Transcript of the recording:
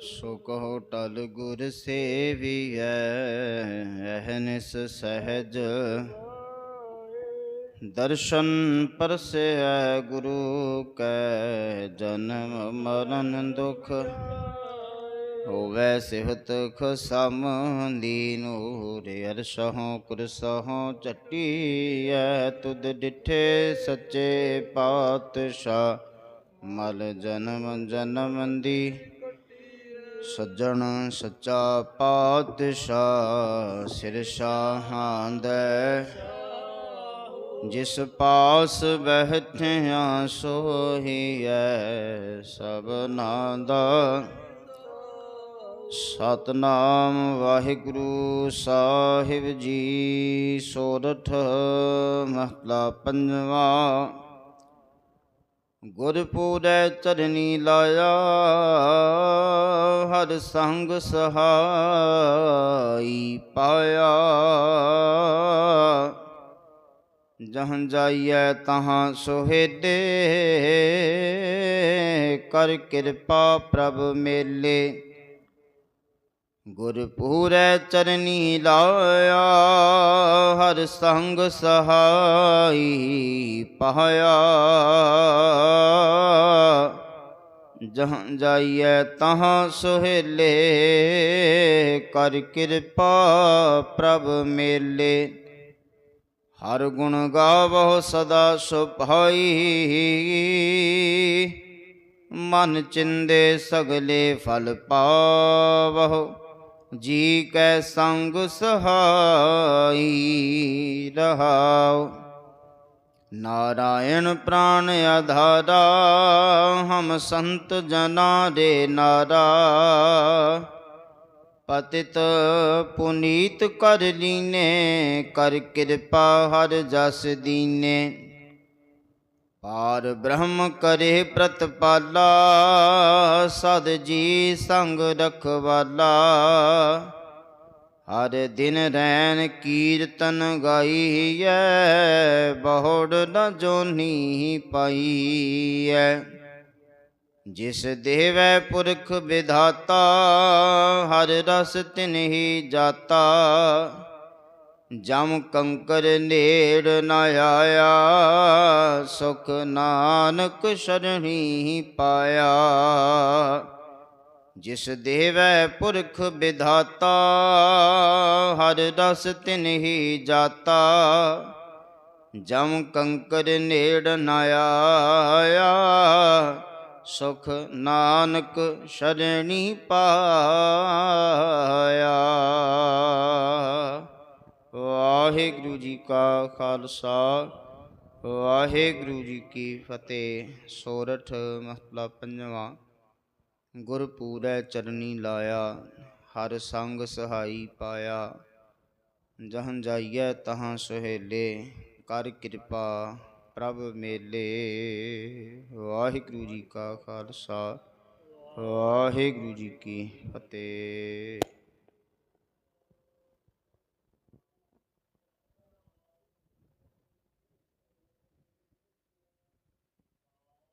ਸੋ ਕਹੋ ਟਲ ਗੁਰ ਸੇਵੀਐ, ਅਹਨਿਸ ਸਹਿਜ। ਦਰਸ਼ਨ ਪਰਸੈ ਗੁਰੂ ਕੈ, ਜਨਮ ਮਰਨ ਦੁਖ। ਹੋਵੇ ਸਿਹਤ ਖਸਮ ਦੀਨੂ ਰੇ ਅਰਸ਼ਹੋਂ ਕੁਰਸਹੋਂ ਚੱਟੀਐ। ਤੁਧ ਡਿਠੇ ਸੱਚੇ ਪਾਤਸ਼ਾਹ ਮਲ ਜਨਮ ਜਨਮ ਦੀ ਸੱਜਣ ਸੱਚਾ ਪਾਤਸ਼ਾਹ ਸਿਰ ਸ਼ਾਹਾਂ ਦੇ। ਜਿਸ ਪਾਸ ਬਹਿਠਿਆ ਸੋਹੀਐ ਸਭਨਾ ਦਾ ਸਤਨਾਮ ਵਾਹਿਗੁਰੂ ਸਾਹਿਬ ਜੀ, ਸੋਰਠ ਮਹਲਾ ਪੰਜਵਾਂ। ਗੁਰਪੂਰੈ ਚਰਨੀ ਲਾਇਆ, ਹਰ ਸੰਗ ਸਹਾਈ ਪਾਇਆ। ਜਹਨ ਜਾਈਐ ਤਹਾਂ ਸੁਹੇਦੇ ਕਰ ਕਿਰਪਾ ਪ੍ਰਭ ਮੇਲੇ। ਗੁਰਪੂਰੈ ਚਰਨੀ ਲਾਇਆ, ਹਰ ਸੰਗ ਸਹਾਈ ਪਾਇਆ। ਜਹਾਂ ਜਾਈਐ ਤਹਾਂ ਸੁਹੇਲੇ, ਕਰ ਕਿਰਪਾ ਪ੍ਰਭ ਮੇਲੇ। ਹਰ ਗੁਣ ਗਾਵੋ ਸਦਾ ਸੁਭਾਈ। ਮਨ ਚਿੰਦੇ ਸਗਲੇ ਫਲ ਪਾਵਹੁ। ਜੀ ਕੈ ਸੰਗ ਸਹਾਈ ਰਹਾਉ। ਨਾਰਾਇਣ ਪ੍ਰਾਨ ਆਧਾਰਾ, ਹਮ ਸੰਤ ਜਨਾ ਦੇ ਨਾਰਾ। ਪਤਿਤ ਪੁਨੀਤ ਕਰ ਲੀਨੇ, ਕਰ ਕਿਰਪਾ ਹਰ ਜਸ ਦੀਨੇ। ਪਾਰ ਬ੍ਰਹਮ ਕਰੇ ਪ੍ਰਤਪਾਲਾ, ਸਦ ਜੀ ਸੰਗ ਰਖਵਾਲਾ। ਹਰ ਦਿਨ ਰੈਨ ਕੀਰਤਨ ਗਾਈਐ, ਬਹੁੜ ਨ ਜੋਨੀ ਪਾਈਐ। ਜਿਸ ਦੇਵੈ ਪੁਰਖ ਵਿਧਾਤਾ, ਹਰ ਰਸ ਤਿਨਹੀ ਜਾਤਾ। ਜਮ ਕੰਕਰ ਨੇੜ ਨ ਆਇਆ, ਸੁਖ ਨਾਨਕ ਸ਼ਰਣੀ ਪਾਇਆ। ਜਿਸ ਦੇਵੈ ਪੁਰਖ ਵਿਧਾਤਾ, ਹਰ ਰਸ ਤਿਨਹੀ ਜਾਤਾ। ਜਮ ਕੰਕਰ ਨੇੜ ਨ ਆਇਆ, ਸੁਖ ਨਾਨਕ ਸ਼ਰਣੀ ਪਾਇਆ। ਵਾਹਿਗੁਰੂ ਜੀ ਕਾ ਖਾਲਸਾ, ਵਾਹਿਗੁਰੂ ਜੀ ਕੀ ਫਤਿਹ। ਸੋਰਠ ਮਹਲਾ ਪੰਜਵਾਂ, ਗੁਰਪੂਰੈ ਚਰਨੀ ਲਾਇਆ, ਹਰ ਸੰਗ ਸਹਾਈ ਪਾਇਆ। ਜਹਾਂ ਜਾਈਐ ਤਹਾਂ ਸੁਹੇਲੇ, ਕਰ ਕਿਰਪਾ ਪ੍ਰਭ ਮੇਲੇ। ਵਾਹਿਗੁਰੂ ਜੀ ਕਾ ਖਾਲਸਾ, ਵਾਹਿਗੁਰੂ ਜੀ ਕੀ ਫਤਿਹ।